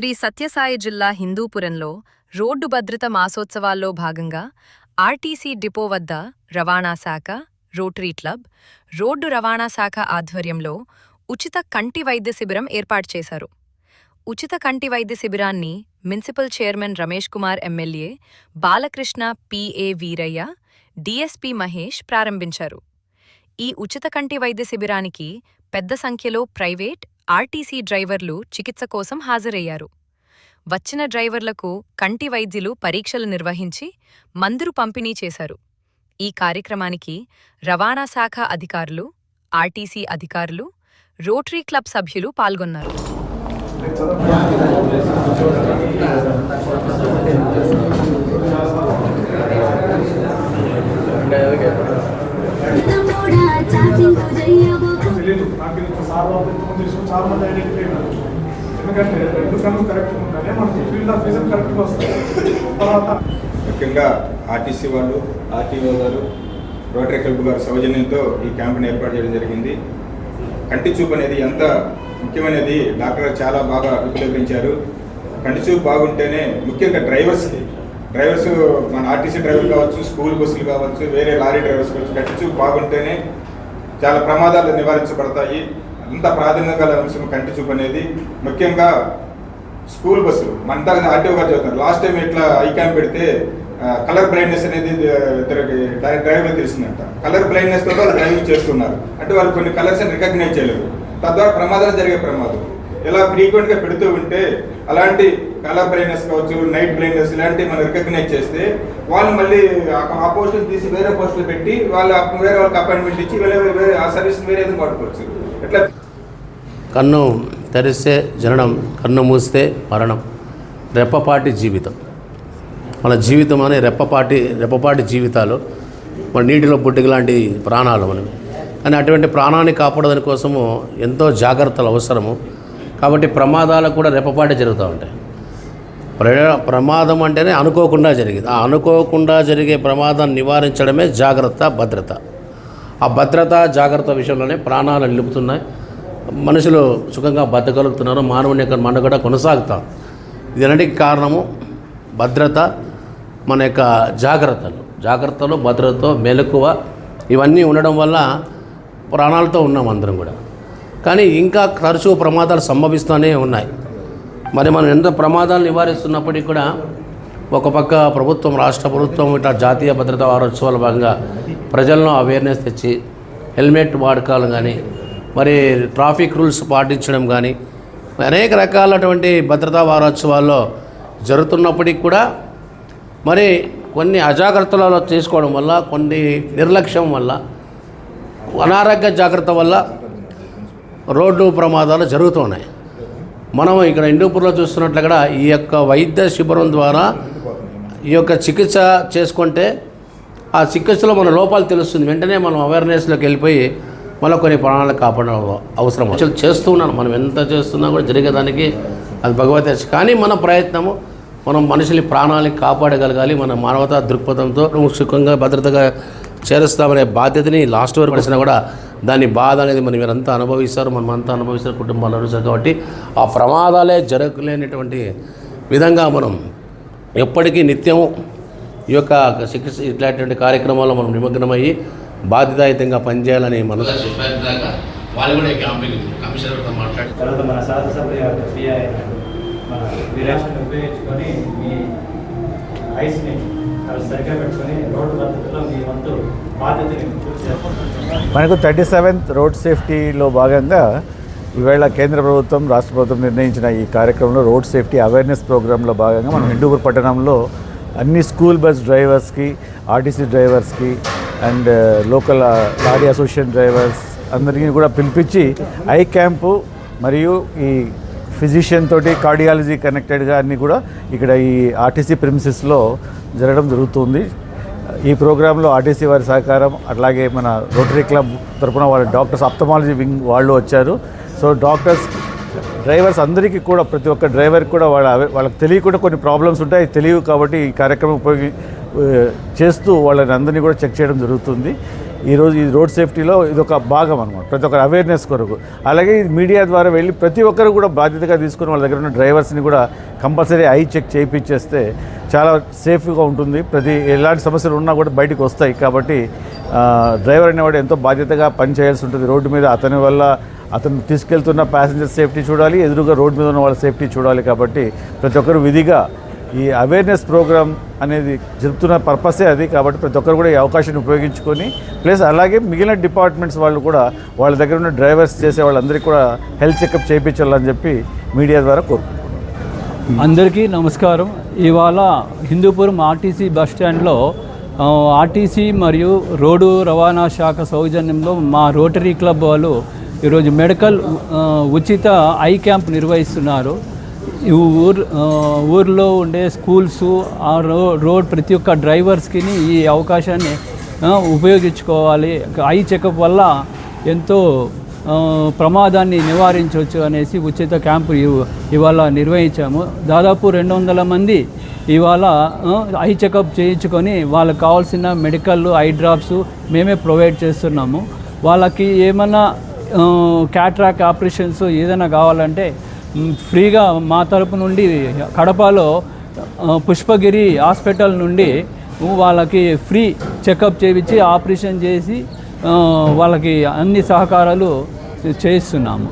శ్రీ సత్యసాయి జిల్లా హిందూపురంలో రోడ్డు భద్రత మాసోత్సవాల్లో భాగంగా ఆర్టీసీ డిపో వద్ద రవాణా శాఖ రోటరీ క్లబ్ రోడ్డు రవాణా శాఖ ఆధ్వర్యంలో ఉచిత కంటి వైద్య శిబిరం ఏర్పాటు చేశారు. ఉచిత కంటి వైద్య శిబిరాన్ని municipal chairman Ramesh Kumar MLA Balakrishna PA Veeraiah DSP Mahesh ప్రారంభించారు. ఈ ఉచిత కంటి వైద్య శిబిరానికి పెద్ద సంఖ్యలో ప్రైవేట్ ఆర్టీసీ డ్రైవర్లు చికిత్స కోసం హాజరయ్యారు. వచ్చిన డ్రైవర్లకు కంటి వైద్యులు పరీక్షలు నిర్వహించి మందులు పంపిణీ చేశారు. ఈ కార్యక్రమానికి రవాణా శాఖ అధికారులు ఆర్టీసీ అధికారులు రోటరీ క్లబ్ సభ్యులు పాల్గొన్నారు. చాలా మంది ఐడెంటిఫై ఉన్నారు ఎందుకంటే రెండు కళ్ళు కరెక్ట్ ఉంటేనే మనకి ఫీల్డ్ ఆఫ్ విజన్ కరెక్ట్గా వస్తుంది తర్వాత ముఖ్యంగా ఆర్టీసీ వాళ్ళు ఆర్టీఓ గారు రోటరీ క్లబ్ గారు సౌజన్యంతో ఈ క్యాంపుని ఏర్పాటు చేయడం జరిగింది. కంటి చూపు అనేది ఎంత ముఖ్యమైనది డాక్టర్ చాలా బాగా విపులీకరించారు కంటి చూపు బాగుంటేనే ముఖ్యంగా డ్రైవర్స్కి డ్రైవర్స్ మన ఆర్టీసీ డ్రైవర్ కావచ్చు స్కూల్ బస్సులు కావచ్చు వేరే లారీ డ్రైవర్స్ కావచ్చు కంటి చూపు బాగుంటేనే చాలా ప్రమాదాలు నివారించబడతాయి. అంత ప్రాధాన్యత గల అంశం కంటి చూపు అనేది ముఖ్యంగా స్కూల్ బస్సులు. మన దాకా ఆర్టీఓ గారు చెప్తున్నారు. లాస్ట్ టైం ఇట్లా ఐ క్యాంప్ పెడితే కలర్ బ్లైండ్నెస్ అనేది ఇద్దరికి డ్రైవర్ తెలిసిందంట. కలర్ బ్లైండ్నెస్తో వాళ్ళు డ్రైవింగ్ చేస్తున్నారు. అంటే వాళ్ళు కొన్ని కలర్స్ రికగ్నైజ్ చేయలేరు తద్వారా ప్రమాదాలు జరిగే ప్రమాదం. ఇలా ఫ్రీక్వెంట్గా పెడుతూ ఉంటే అలాంటి కలర్ బ్లైండ్నెస్ కావచ్చు నైట్ బ్లైండ్నెస్ ఇలాంటివి మనం రికగ్నైజ్ చేస్తే వాళ్ళు మళ్ళీ ఆ- పోస్టులు తీసి వేరే పోస్టులు పెట్టి వాళ్ళు వేరే వాళ్ళకి అపాయింట్మెంట్ ఇచ్చి వేరే వేరే ఆ సర్వీస్ వేరే ఏదో వాడుకోవచ్చు. ఎట్లా కన్ను తెరిస్తే జననం కన్ను మూస్తే మరణం. రెప్పపాటి జీవితం. మన జీవితం అనే రెప్పపాటి రెప్పపాటి జీవితాలు మన నీటిలో పుట్టిక లాంటి ప్రాణాలు మనవి. కానీ అటువంటి ప్రాణాన్ని కాపాడదని కోసము ఎంతో జాగ్రత్తలు అవసరము. కాబట్టి ప్రమాదాలు కూడా రెప్పపాటి జరుగుతూ ఉంటాయి. ప్రమాదం అంటేనే అనుకోకుండా జరిగింది. ఆ అనుకోకుండా జరిగే ప్రమాదాన్ని నివారించడమే జాగ్రత్త భద్రత. ఆ భద్రత జాగ్రత్త విషయంలోనే ప్రాణాలు నిలుపుతున్నాయి. మనుషులు సుఖంగా బతకగలుగుతున్నారు మానవుని యొక్క మనుగడ కొనసాగుతాం. ఇదన్నిటికి కారణము? భద్రత మన యొక్క జాగ్రత్తలు. జాగ్రత్తలు భద్రతతో మెలకువ ఇవన్నీ ఉండడం వల్ల ప్రాణాలతో ఉన్నాం అందరం కూడా. కానీ ఇంకా తరచూ ప్రమాదాలు సంభవిస్తూనే ఉన్నాయి. మరి మనం ఎంత ప్రమాదాలు నివారిస్తున్నప్పటికీ కూడా ఒక పక్క ప్రభుత్వం రాష్ట్ర ప్రభుత్వం ఇట్లా జాతీయ భద్రతా వారోత్సవాల భాగంగా ప్రజలను అవేర్నెస్ తెచ్చి హెల్మెట్ వాడకాలు కానీ మరి ట్రాఫిక్ రూల్స్ పాటించడం కానీ అనేక రకాలటువంటి భద్రతా వారోత్సవాల్లో జరుగుతున్నప్పటికి కూడా మరి కొన్ని అజాగ్రత్తలలో చేసుకోవడం వల్ల కొన్ని నిర్లక్ష్యం వల్ల అనారోగ్య జాగ్రత్త వల్ల రోడ్డు ప్రమాదాలు జరుగుతున్నాయి. మనం ఇక్కడ ఇండూపూర్లో చూస్తున్నట్లు కూడా ఈ యొక్క వైద్య శిబిరం ద్వారా ఈ యొక్క చికిత్స చేసుకుంటే ఆ చికిత్సలో మన లోపాలు తెలుస్తుంది. వెంటనే మనం అవేర్నెస్లోకి వెళ్ళిపోయి మళ్ళీ కొన్ని ప్రాణాలు కాపాడడం అవసరం అసలు చేస్తూ ఉన్నాను. మనం ఎంత చేస్తున్నా కూడా జరిగేదానికి అది భగవతే కానీ మన ప్రయత్నము మనం మనుషుని ప్రాణాలని కాపాడగలగాలి. మన మానవతా దృక్పథంతో సుఖంగా భద్రతగా చేరుస్తామనే బాధ్యతని లాస్ట్ వరకు వచ్చినా కూడా దాని బాధ అనేది మనం మీరంతా అనుభవిస్తారు. మనం అంతా అనుభవిస్తారు కుటుంబాలు అనుభవిస్తారు కాబట్టి ఆ ప్రమాదాలే జరగలేనటువంటి విధంగా మనం ఎప్పటికీ నిత్యం ఈ యొక్క శిక్ష ఇట్లాంటి కార్యక్రమాల్లో మనం నిమగ్నమయ్యి బాధ్యతాయుతంగా పనిచేయాలని మనం వాళ్ళు కూడా కమిషనర్తో మాట్లాడి తర్వాత మన శాసనసభ యొక్క పిఐ మన వీరేషన్ ఉపయోగించుకొని మీ ఐస్ని అవి సరిగ్గా పెట్టుకొని రోడ్డు పద్ధతిలో మీ వంతు బాధ్యతని పూర్తి చేసుకుంటున్నాం మనకు థర్టీ సెవెంత్ రోడ్ సేఫ్టీలో భాగంగా ఈవేళ కేంద్ర ప్రభుత్వం రాష్ట్ర ప్రభుత్వం నిర్ణయించిన ఈ కార్యక్రమంలో రోడ్ సేఫ్టీ అవేర్నెస్ ప్రోగ్రాంలో భాగంగా మనం హిందూపూర్ పట్టణంలో అన్ని స్కూల్ బస్ డ్రైవర్స్కి RTC డ్రైవర్స్కి and uh, local uh, lorry association drivers అందరికీ కూడా పిలిపించి ఐ క్యాంపు మరియు ఈ ఫిజిషియన్ తోటి కార్డియాలజీ కనెక్టెడ్గా అన్నీ కూడా ఇక్కడ ఈ ఆర్టీసీ ప్రిమిసెస్లో జరగడం జరుగుతుంది. ఈ ప్రోగ్రాంలో ఆర్టీసీ వారి సహకారం అట్లాగే మన రోటరీ క్లబ్ తరపున వాళ్ళ డాక్టర్స్ అప్తమాలజీ వింగ్ వాళ్ళు వచ్చారు. సో డాక్టర్స్ డ్రైవర్స్ అందరికీ కూడా ప్రతి ఒక్క డ్రైవర్కి కూడా వాళ్ళ వాళ్ళకి తెలియకుండా కొన్ని ప్రాబ్లమ్స్ ఉంటాయి. తెలియవు కాబట్టి ఈ కార్యక్రమం ఉపయోగి చేస్తూ వాళ్ళని అందరినీ కూడా చెక్ చేయడం జరుగుతుంది. ఈరోజు ఈ రోడ్ సేఫ్టీలో ఇది ఒక భాగం అనమాట ప్రతి ఒక్కరు అవేర్నెస్ కొరకు. అలాగే ఇది మీడియా ద్వారా వెళ్ళి ప్రతి ఒక్కరు కూడా బాధ్యతగా తీసుకుని వాళ్ళ దగ్గర ఉన్న డ్రైవర్స్ని కూడా కంపల్సరీ ఐ చెక్ చేయించేస్తే చాలా సేఫ్గా ఉంటుంది. ప్రతి ఎలాంటి సమస్యలు ఉన్నా కూడా బయటకు వస్తాయి. కాబట్టి డ్రైవర్ అనేవాడు ఎంతో బాధ్యతగా పనిచేయాల్సి ఉంటుంది. రోడ్డు మీద అతని వల్ల అతను తీసుకెళ్తున్న ప్యాసింజర్ సేఫ్టీ చూడాలి ఎదురుగా రోడ్డు మీద ఉన్న వాళ్ళ సేఫ్టీ చూడాలి. కాబట్టి ప్రతి ఒక్కరు విధిగా ఈ అవేర్నెస్ ప్రోగ్రామ్ అనేది జరుపుతున్న పర్పసే అది. కాబట్టి ప్రతి ఒక్కరు కూడా ఈ అవకాశాన్ని ఉపయోగించుకొని ప్లస్ అలాగే మిగిలిన డిపార్ట్మెంట్స్ వాళ్ళు కూడా వాళ్ళ దగ్గర ఉన్న డ్రైవర్స్ చేసే వాళ్ళందరికీ కూడా హెల్త్ చెకప్ చేయించాలని చెప్పి మీడియా ద్వారా కోరుకుంటున్నాం. అందరికీ నమస్కారం. ఇవాళ హిందూపురం ఆర్టీసీ బస్ స్టాండ్లో ఆర్టీసీ మరియు రోడ్డు రవాణా శాఖ సౌజన్యంలో మా రోటరీ క్లబ్ వాళ్ళు ఈరోజు మెడికల్ ఉచిత ఐ క్యాంప్ నిర్వహిస్తున్నారు. ఈ ఊరు ఊర్లో ఉండే స్కూల్స్ ఆ రో రోడ్ ప్రతి ఒక్క డ్రైవర్స్కి ఈ అవకాశాన్ని ఉపయోగించుకోవాలి. ఐ చెకప్ వల్ల ఎంతో ప్రమాదాన్ని నివారించవచ్చు అనేసి ఉచిత క్యాంపు ఇవాళ నిర్వహించాము. దాదాపు రెండు వందల మంది ఇవాళ ఐ చెకప్ చేయించుకొని వాళ్ళకి కావాల్సిన మెడికల్ ఐ డ్రాప్స్ మేమే ప్రొవైడ్ చేస్తున్నాము. వాళ్ళకి ఏమన్నా క్యాట్రాక్ ఆపరేషన్స్ ఏదైనా కావాలంటే ఫ్రీగా మా తరపు నుండి కడపలో పుష్పగిరి హాస్పిటల్ నుండి వాళ్ళకి ఫ్రీ చెకప్ చేయించి ఆపరేషన్ చేసి వాళ్ళకి అన్ని సహకారాలు చేయిస్తున్నాము.